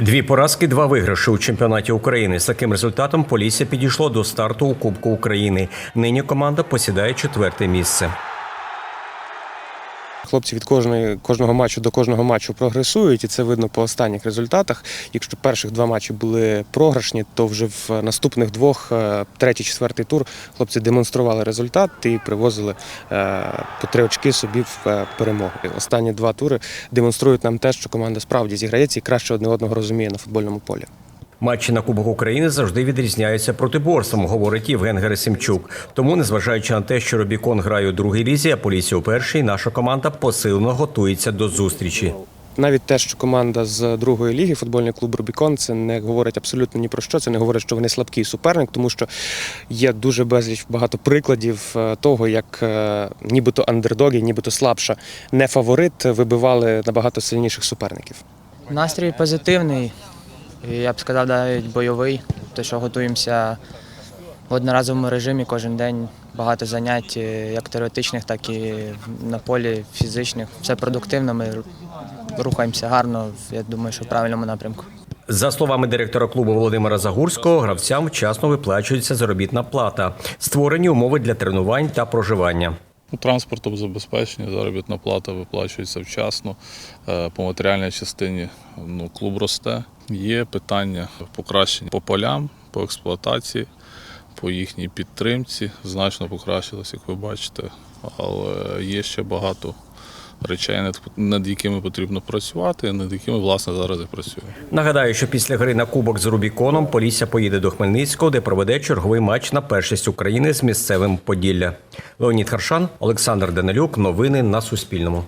Дві поразки, два виграші у чемпіонаті України. З таким результатом Полісся підійшло до старту у Кубку України. Нині команда посідає четверте місце. Хлопці від кожної кожного матчу до кожного матчу прогресують, і це видно по останніх результатах. Якщо перших два матчі були програшні, то вже в наступних двох, е, третій, четвертий тур, хлопці демонстрували результат і привозили е, по три очки собі в е, перемогу. І Останні два тури демонструють нам те, що команда справді зіграється і краще одне одного розуміє на футбольному полі. Матчі на Кубок України завжди відрізняються протиборством, говорить Євген Герасимчук. Тому, незважаючи на те, що Робікон грає у другій лізі, а Полісся у першій, наша команда посилено готується до зустрічі. Навіть те, що команда з другої ліги, футбольний клуб Рубікон, це не говорить абсолютно ні про що. Це не говорить, що вони слабкий суперник, тому що є дуже безліч багато прикладів е, того, як е, нібито андердоги, нібито слабша, не фаворит, вибивали набагато сильніших суперників. Настрій позитивний, я б сказав, навіть бойовий. Те, що готуємося в одноразовому режимі кожен день. Багато занять, як теоретичних, так і на полі фізичних. Все продуктивно. Ми рухаємося гарно. Я думаю, що в правильному напрямку. За словами директора клубу Володимира Загурського, гравцям вчасно виплачується заробітна плата, створені умови для тренувань та проживання. Ну, Транспортом забезпечення, заробітна плата виплачується вчасно. Е, По матеріальній частині ну, клуб росте. Є питання покращення по полям, по експлуатації, по їхній підтримці. Значно покращилось, як ви бачите. Але є ще багато речей, над- якими потрібно працювати, над якими власне зараз і працюємо. Нагадаю, що після гри на кубок з Рубіконом Полісся поїде до Хмельницького, де проведе черговий матч на першість України з місцевим Поділля. Леонід Харшан, Олександр Данилюк. Новини на Суспільному.